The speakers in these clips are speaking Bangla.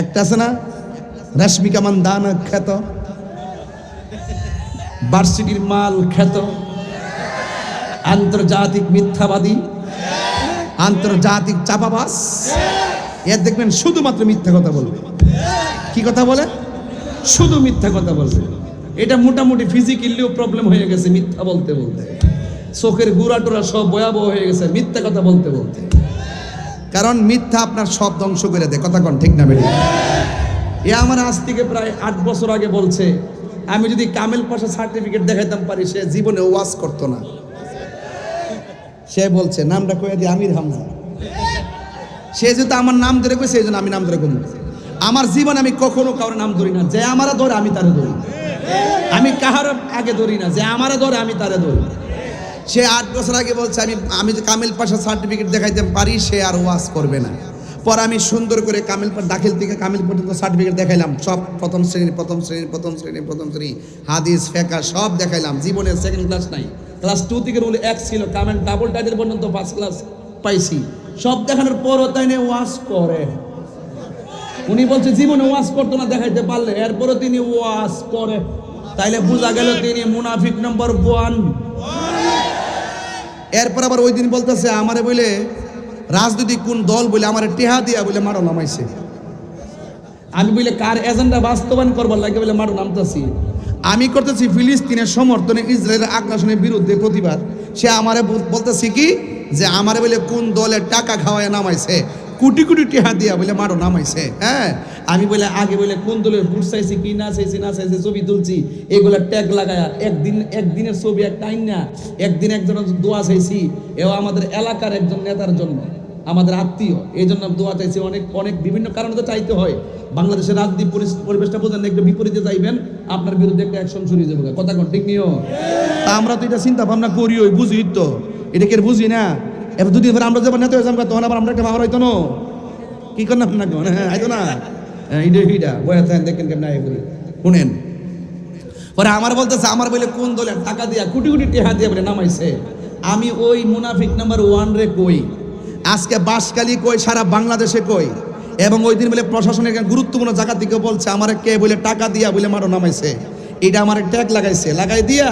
একটা আছে না? রশ্মিকা মান্দানা খ্যাত। ভার্সিটির মাল খ্যাত। আন্তর্জাতিক মিথ্যাবাদী। আন্তর্জাতিক চাপাবাস এর দেখবেন শুধুমাত্র মিথ্যা কথা বলবে। কি কথা বলে? শুধু মিথ্যা কথা বলবে। এটা মোটামুটি ফিজিক্যালিও প্রবলেম হয়ে গেছে মিথ্যা বলতে বলতে। চোখের গুড়া টুরা সব ভয়াবহ হয়ে গেছে, মিথ্যা কথা বলতে বলতে। কারণ মিথ্যা আপনার সব ধ্বংস করে দেয়। কথা কন ঠিক না বেটি এ আমার আজ থেকে প্রায় আট বছর আগে বলছে, আমি যদি কামেল পাশা সার্টিফিকেট দেখাইতাম পারি, সে জীবনে ওয়াজ করতো না। সে বলছে, নামটা কয়ে দিয়ে আমির হামজা। সে যেহেতু আমার নাম ধরে কই সেই জন্য আমি নাম ধরে কমু আমার জীবন আমি কখনো কারোর নাম ধরি না, যে আমারা ধরে আমি তারে ধরি। আমি কাহার আগে ধরি না, যে আমারা ধরে আমি তারে ধরি। সে আট বছর আগে বলছে, আমি আমি যে কামিল পাশা সার্টিফিকেট দেখাইতে পারি, সে আর ওয়াজ করবে না। পর আমি সুন্দর করে কামিল দাখিল থেকে কামিল পর্যন্ত সার্টিফিকেট দেখাইলাম। সব প্রথম শ্রেণি প্রথম শ্রেণি প্রথম শ্রেণি প্রথম শ্রেণি, হাদিস ফেকা সব দেখাইলাম। জীবনে সেকেন্ড ক্লাস নাই। ক্লাস টু থেকে রুল এক ছিল। কামেল ডাবল টাইটেল পর্যন্ত ফার্স্ট ক্লাস পাইছি। সব দেখানোর পরও তাই নিয়ে ওয়াজ করে। উনি বলছে, জীবনে ওয়াজ করতো না, দেখাইতে পারলে। এরপরও তিনি ওয়াজ করে। তাইলে বোঝা গেল তিনি মুনাফিক নম্বর ওয়ান এরপর আবার ওই দিন বলতেছে, আমারে বলে রাজনৈতিক কোন দল বলে আমার টেহা দিয়া বলে মারো নামাইছে। আমি বলে কার এজেন্ডা বাস্তবায়ন করবার লাগে বলে মারো নামতেছি। আমি করতেছি ফিলিস্তিনের সমর্থনে ইসরায়েলের আগ্রাসনের বিরুদ্ধে প্রতিবাদ। সে আমারে বলতেছি কি, যে আমারে বলে কোন দলের টাকা খাওয়ায় নামাইছে। কোটি কোটি টেহা দিয়া বলে, মারো, নামাইছে। হ্যাঁ? আমি বলে, আগে বলে, কোন দলের ভোট চাইছি, কি না চাইছি না চাইছি, ছবি তুলছি। এগুলা ট্যাগ লাগায়া একদিন, একদিনের ছবি একটা আইন না একদিন একজন দোয়া চাইছি। এও আমাদের এলাকার একজন নেতার জন্য, আমাদের আত্মীয় এই জন্য দোয়া চাইছি। অনেক অনেক বিভিন্ন কারণে তো চাইতে হয়। বাংলাদেশের রাজনীতি পরিবেশটা বোঝেন, একটু বিপরীতে চাইবেন আপনার বিরুদ্ধে একটা অ্যাকশন হয়ে যাবে। কথা ঠিক নিও তা আমরা তো এটা চিন্তা ভাবনা করি ওই বুঝি তো। এটা কে বুঝি না? এবার দুদিন পরে আমরা যখন নেতা হয়ে যাব তখন আবার আমরা একটা হইতো কি করলাম না কেন? হ্যাঁ আইতো না। হ্যাঁ ইডে হিডা বয়া থাকেন দেখেন কেমন শুনেন, পরে আমার বলতেছে, আমার বলে, কোন দলের টাকা দিয়া, কোটি কোটি টেহা দিয়ে বলে নামাইছে? আমি ওই মুনাফিক নাম্বার ওয়ান রে কই? আজকে বাসকালি কই, সারা বাংলাদেশে কই? এবং ওই দিন বলে প্রশাসনের গুরুত্বপূর্ণ জায়গা থেকে বলছে, আমার কে বলে টাকা দিয়া বলে মারো নামাইছে? এটা আমার ট্যাগ লাগাইছে। লাগাই দিয়া,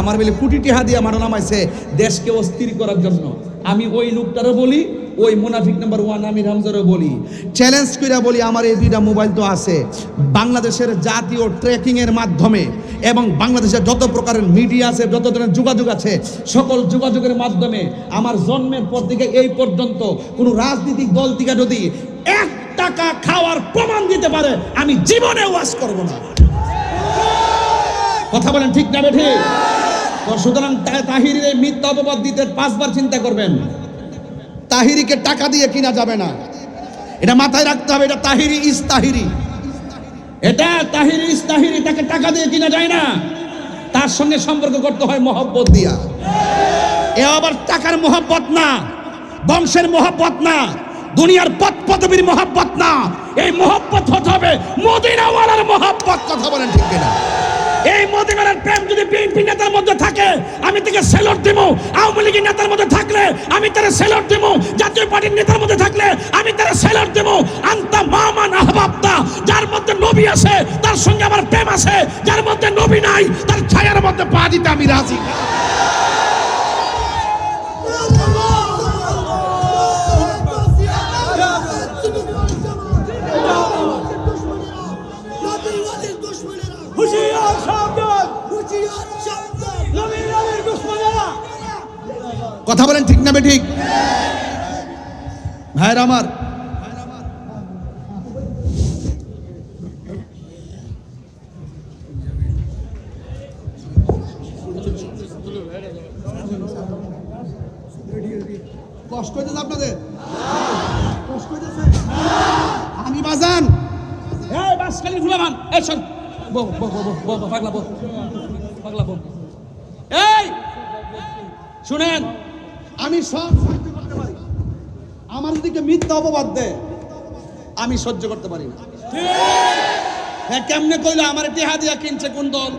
আমার বলে কোটি টেহা দিয়া মারো নামাইছে। দেশকে অস্থির করার জন্য। আমি ওই লোকটারও বলি, ওই মুনাফিক নাম্বার ওয়ান আমির হামজারও বলি। চ্যালেঞ্জ করে বলি, আমার এই দুইটা মোবাইল তো আছে। বাংলাদেশের জাতীয় ট্রেকিংয়ের মাধ্যমে এবং বাংলাদেশের যত প্রকারের মিডিয়া আছে, যত ধরনের যোগাযোগ আছে, সকল যোগাযোগের মাধ্যমে আমার জন্মের পর থেকে এই পর্যন্ত কোনো রাজনৈতিক দল থেকে যদি এক টাকা খাওয়ার প্রমাণ দিতে পারে, আমি জীবনে ওয়াজ করব না। কথা বলেন ঠিক না, বেঠে? তো সুতরাং তাহিরের এই মিথ্যা অপবাদ দিতে পাঁচবার চিন্তা করবেন। তাহিরিকে টাকা দিয়ে কিনা যাবে না। এটা মাথায় রাখতে হবে, এটা তাহিরি ইস তাহিরি। এটা তাহিরি ইস তাহিরি, তাকে টাকা দিয়ে কিনা যায় না। তার সঙ্গে সম্পর্ক করতে হয় মহব্বত দিয়া। এ আবার টাকার মহব্বত না, বংশের মহব্বত না, দুনিয়ার পথ পদবীর মহব্বত না। এই মহব্বত হতে হবে মদিনাওয়ালার মহব্বত, কথা বলেন ঠিক কিনা। এই মদিনার প্রেম যদি বিএনপি নেতার মধ্যে থাকে, আমি তাকে সেলট দেব। আওয়ামী লীগের নেতার মধ্যে থাকলে আমি তারা সেলট দেব। জাতীয় পার্টির নেতার মধ্যে থাকলে আমি তারা সেলট দেব। আন্তা মামান আহবাবতা, যার মধ্যে নবী আছে, তার সঙ্গে আমার প্রেম আছে, যার মধ্যে নবী নাই, তার ছায়ার মধ্যে পা দিতে আমি রাজি। হুশিয়ার কথা বলেন ঠিক না বে ঠিক? ভাইরা আমার। কষ্ট আমি বাজান। পাগলা পাগলা এই! শুনেন আমি সব সহ্য করতে পারি। আমার দিকে মিথ্যা অপবাদ দেয় আমি সহ্য করতে পারি না। হ্যাঁ কেমনে কইলে? আমার টেহা দিয়া কিনছে কোন দল?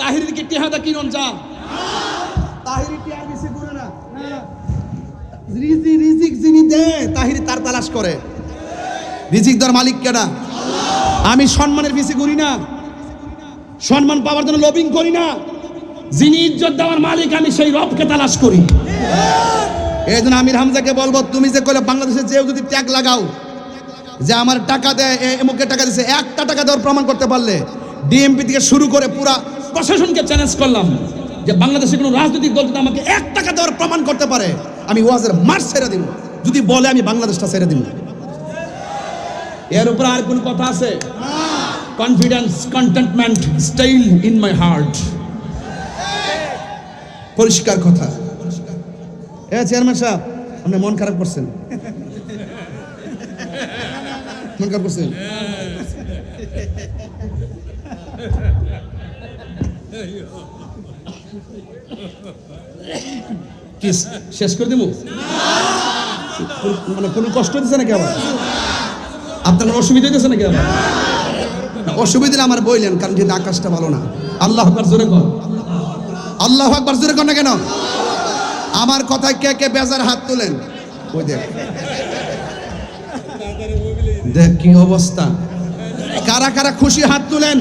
তাহিরির কি টেহা দা কিনন যা? তাহিরি টেহা দিছে করে না। রিজি রিজিক যিনি দেয় তাহিরি তার তালাশ করে। রিজিক দর মালিক কেডা? আমি সম্মানের পিছিয়ে ঘুরি না। সম্মান পাওয়ার জন্য লবিং করি না। যিনি ইজ্জত দেওয়ার মালিক আমি সেই রবকে তালাশ করি। এই জন্য আমির হামজাকে বলব তুমি যে কইলে বাংলাদেশে যেও যদি ট্যাগ লাগাও যে আমার টাকা দেয় এ- এমুকে টাকা দিছে একটা টাকা দেওয়ার প্রমাণ করতে পারলে ডিএমপি থেকে শুরু করে পুরা প্রশাসনকে চ্যালেঞ্জ করলাম যে বাংলাদেশে কোনো রাজনৈতিক দল যদি আমাকে এক টাকা দেওয়ার প্রমাণ করতে পারে আমি ওয়াজের মার ছেড়ে দিব। যদি বলে আমি বাংলাদেশটা ছেড়ে দিব। এর উপর আর কোন কথা আছে? Confidence contentment style in my heart পরিষ্কার কথা। হ্যাঁ চেয়ারম্যান সাহেব আপনি মন খারাপ করছেন। মন খারাপ করছেন? শেষ করে দেবো? মানে কোনো কষ্ট দিচ্ছে নাকি আবার? আপনার অসুবিধা হইতেছে নাকি আমার না, অসুবিধা আমার বইলেন কারণ যেহেতু আকাশটা ভালো না। আল্লাহ জোরে কর আল্লাহ আকবার জোরে কর না কেন? আমার কথায় কে কে বেজার হাত তোলেন? ওই দেখ। দেখ কি অবস্থা। কারা কারা খুশি হাত তুলেন?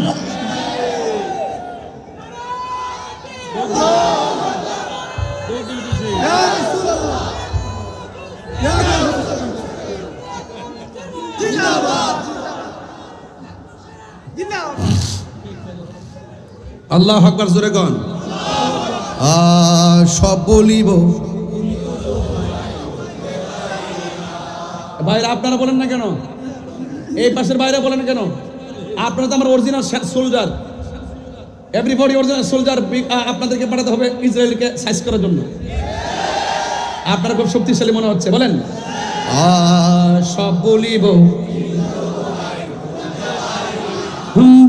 আল্লাহ আকবার জোরে আ, সব বলিব। বাইরে আপনারা বলেন না কেন? এই পাশের বাইরে বলেন কেন? আপনারা তো আমার original soldier everybody original soldier আপনাদেরকে পাঠাতে হবে ইসরায়েলকে সাইজ করার জন্য। আপনারা খুব শক্তিশালী মনে হচ্ছে বলেন। সব বলিব।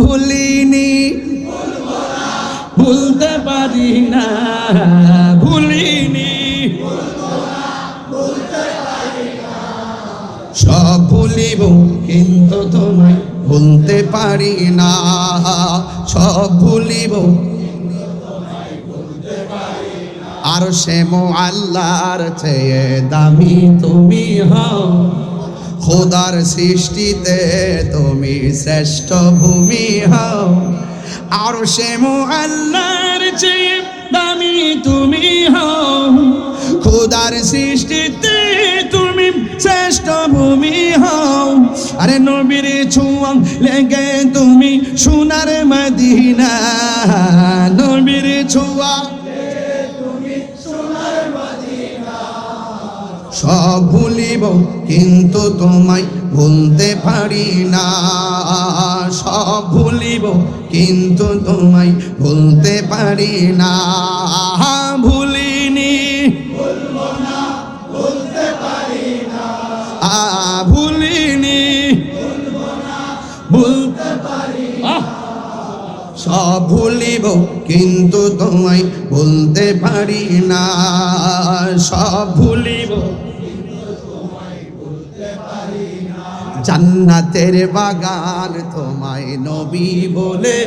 ভুলিনি। ভুলতে পারি না। ভুলিব কিন্তু তোমায় ভুলতে পারি না। সব ভুলিব। আর সে মো আল্লাহর চেয়ে দামি তুমি হও। খোদার সৃষ্টিতে তুমি শ্রেষ্ঠ ভূমি হও। আর সে মো আল্লাহর চেয়ে দামি তুমি হও। খোদার সৃষ্টিতে নবীর ছুয়াং লেগে তুমি সোনার মদিনা। নবীর ছুয়া সব ভুলিব কিন্তু তোমায় ভুলতে পারি না। সব ভুলিব কিন্তু তোমায় ভুলতে পারি না। ভুলিনি। ভুলতে আ ভুলিনি ভুলতে আহ! সব ভুলিব, কিন্তু তোমায় ভুলতে পারি না। সব ভুলিব, জান্নাতের বাগান তোমায় নবী বলে।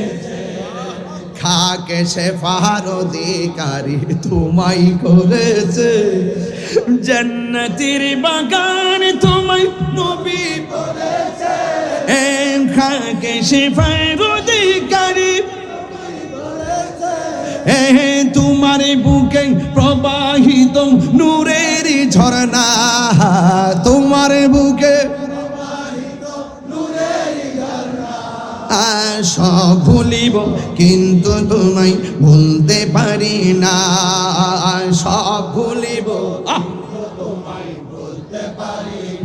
খাকে সে ফাহার অধিকারী তোমায় করেছে। জান্নাতের বাগান তোমায় নবী বলেছে। খাকে সে ফাহার অধিকারী এ তোমার বুকে প্রবাহিত নূরের ঝর্ণা। তোমার বুকে আ, সব ভুলিব কিন্তু তোমায় ভুলতে পারি না। সব ভুলিব ভুলিনি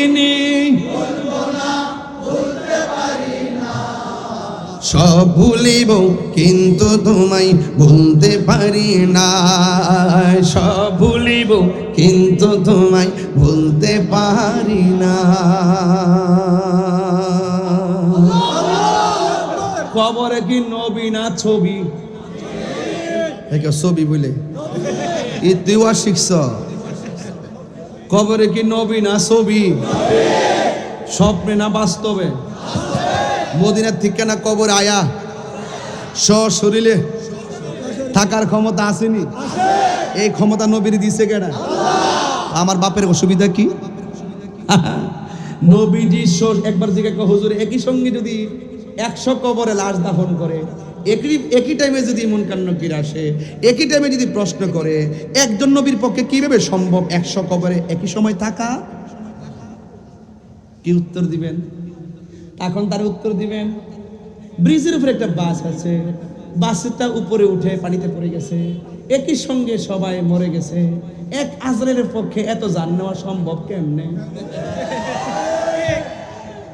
ভুলিনি সব ভুলিব কিন্তু তোমায় ভুলতে পারি না। সব ভুলিব কিন্তু তোমায় ভুলতে পারি না। খবরে কি নবী না ছবি? ছবি বলে। ই তুইও শিখছ? কবরে কি নবী না ছবি? স্বপ্নে না বাস্তবে? মদিনার থেকে না কবর আয়া। শরীরে থাকার ক্ষমতা আসেনি। এই ক্ষমতা নবীর দিছে কেনা আমার বাপের অসুবিধা কি? নবীজি একবার জিজ্ঞাসা হুজুর, একই সঙ্গে যদি একশো কবরে লাশ দাফন করে একই একই টাইমে যদি মন কান্নকির আসে, একই টাইমে যদি প্রশ্ন করে, একজন নবীর পক্ষে কীভাবে সম্ভব একশো কবরে একই সময় থাকা? কি উত্তর দিবেন? এখন তার উত্তর দিবেন। ব্রিজের উপরে একটা বাস আছে। বাসটা উপরে উঠে পানিতে পড়ে গেছে। একই সঙ্গে সবাই মরে গেছে। এক আজরের পক্ষে এত জান নেওয়া সম্ভব কেমনে?